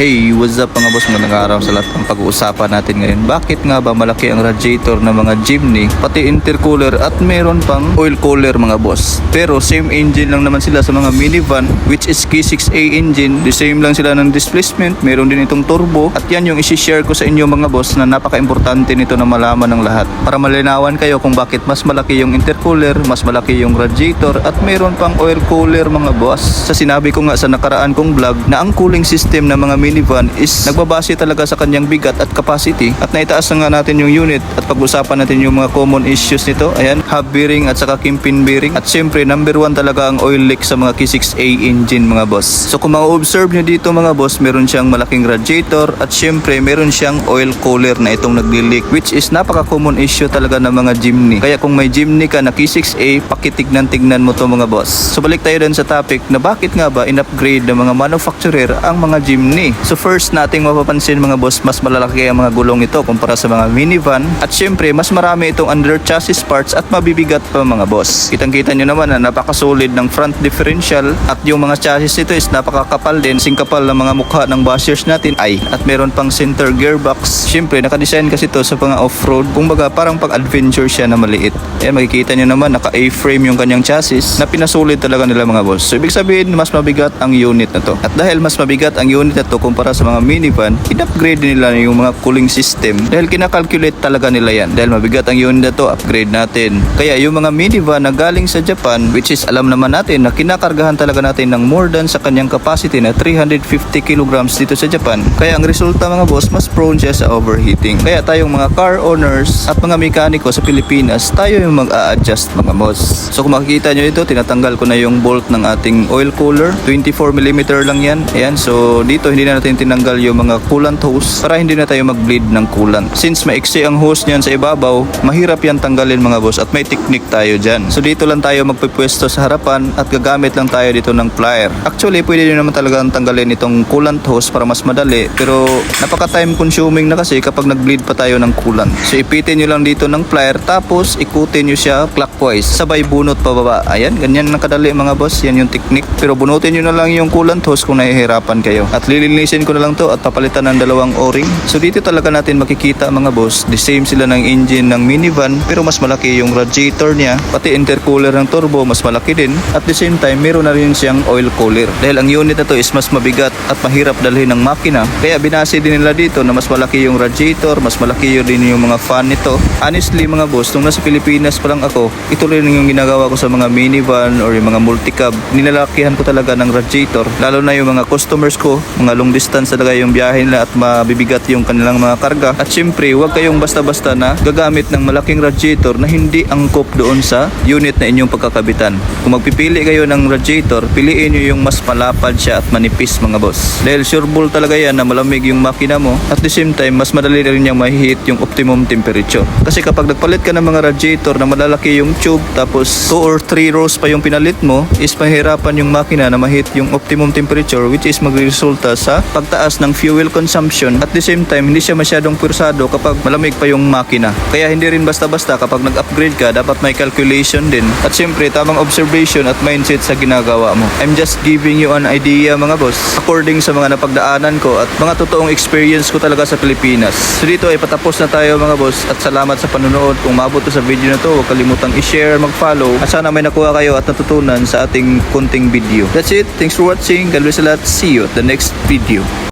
Hey, what's up mga boss? Magandang araw sa lahat ng pag-uusapan natin ngayon. Bakit nga ba malaki ang radiator ng mga Jimny, pati intercooler at meron pang oil cooler mga boss? Pero same engine lang naman sila sa mga minivan which is K6A engine. The same lang sila ng displacement. Meron din itong turbo. At yan yung isi-share ko sa inyo mga boss na napaka-importante nito na malaman ng lahat. Para malinawan kayo kung bakit mas malaki yung intercooler, mas malaki yung radiator at meron pang oil cooler mga boss. Sa sinabi ko nga sa nakaraan kong vlog na ang cooling system ng mga minivan is nagbabase talaga sa kanyang bigat at capacity at naitaas na nga natin yung unit at pag-usapan natin yung mga common issues nito. Ayan, hub bearing at saka kingpin bearing. At syempre, number one talaga ang oil leak sa mga K6A engine mga boss. So kung ma-observe nyo dito mga boss, meron siyang malaking radiator at syempre meron siyang oil cooler na itong nagli-leak which is napaka-common issue talaga ng mga Jimny. Kaya kung may Jimny ka na K6A, pakitignan-tignan mo to mga boss. So balik tayo dun sa topic na bakit nga ba in-upgrade ng mga manufacturer ang mga Jimny. So first nating mapapansin mga boss, mas malalaki ang mga gulong ito kumpara sa mga minivan at syempre mas marami itong under chassis parts at mabibigat pa mga boss. Kitang-kita nyo naman na napaka-solid ng front differential at yung mga chassis nito is napakakapal din, singkapal ng mga mukha ng bushers natin ay at meron pang center gearbox. Syempre naka-design kasi ito sa mga off-road, kumbaga parang pag-adventure siya na maliit. Ayan makikita nyo naman naka A-frame yung kanyang chassis na pinasulit talaga nila mga boss. So ibig sabihin mas mabigat ang unit na to. At dahil mas mabigat ang unit na to kumpara sa mga minivan, in-upgrade nila yung mga cooling system dahil kinakalculate talaga nila yan. Dahil mabigat ang unit na to, upgrade natin. Kaya yung mga minivan na galing sa Japan, which is alam naman natin na kinakargahan talaga natin ng more than sa kanyang capacity na 350 kilograms dito sa Japan. Kaya ang resulta mga boss, mas prone siya sa overheating. Kaya tayong mga car owners at mga mekaniko sa Pilipinas, tayo yung mag-a-adjust mga boss. So kung makikita nyo ito, tinatanggal ko na yung bolt ng ating oil cooler. 24mm lang yan. Ayan, so dito hindi na natin tinanggal yung mga coolant hose para hindi na tayo mag-bleed ng coolant. Since maiksi ang hose niyan sa ibabaw, mahirap yan tanggalin mga boss at may technique tayo dyan. So dito lang tayo magpipwesto sa harapan at gagamit lang tayo dito ng plier. Actually, pwede nyo naman talaga tanggalin itong coolant hose para mas madali pero napaka time consuming na kasi kapag nag-bleed pa tayo ng coolant. So ipitin nyo lang dito ng plier tapos ikutin nyo siya clockwise sabay bunot pababa. Ayan, ganyan na kadali mga boss. Yan yung technique. Pero bunutin nyo na lang yung coolant hose kung nahihirapan kayo. At lilinisin ko na lang to at papalitan ng dalawang o-ring. So dito talaga natin makikita mga boss, the same sila ng engine ng minivan pero mas malaki yung radiator niya. Pati intercooler ng turbo mas malaki din. At the same time, meron na rin siyang oil cooler. Dahil ang unit na to is mas mabigat at mahirap dalhin ng makina. Kaya binase din nila dito na mas malaki yung radiator, mas malaki yun din yung mga fan nito. Honestly mga boss, nung nasa Pilipinas pa lang ako, ito rin yung ginagawa ko sa mga minivan or yung mga multicab. Nilalakihan ko talaga ng radiator. Lalo na yung mga customers ko, mga long distance talaga yung biyahe nila at mabibigat yung kanilang mga karga. At syempre, huwag kayong basta-basta na gagamit ng malaking radiator na hindi angkop doon sa unit na inyong pagkakabitan. Kung magpipili kayo ng radiator, piliin nyo yung mas malapad siya at manipis mga boss. Dahil sureball talaga yan na malamig yung makina mo at the same time, mas madali rin niyang mahihit yung optimum temperature. Kasi kapag nagpalit ka ng mga radiator na malalaki yung tube tapos 2 or 3 rows pa yung pinalit mo, is mahirapan yung makina na mahit yung optimum temperature which is magresulta sa pagtaas ng fuel consumption at the same time hindi siya masyadong pursado kapag malamig pa yung makina. Kaya hindi rin basta-basta kapag nag-upgrade ka dapat may calculation din at syempre tamang observation at mindset sa ginagawa mo. I'm just giving you an idea mga boss according sa mga napagdaanan ko at mga totoong experience ko talaga sa Pilipinas. So dito ay patapos na tayo mga boss at salamat sa panonood. Kung maabot to sa video na to huwag kalimutang i-share, mag-follow at sana may nakuha kayo at natutunan sa ating kunting video. That's it. Thanks for watching. God bless a lot. See you at the next video. you.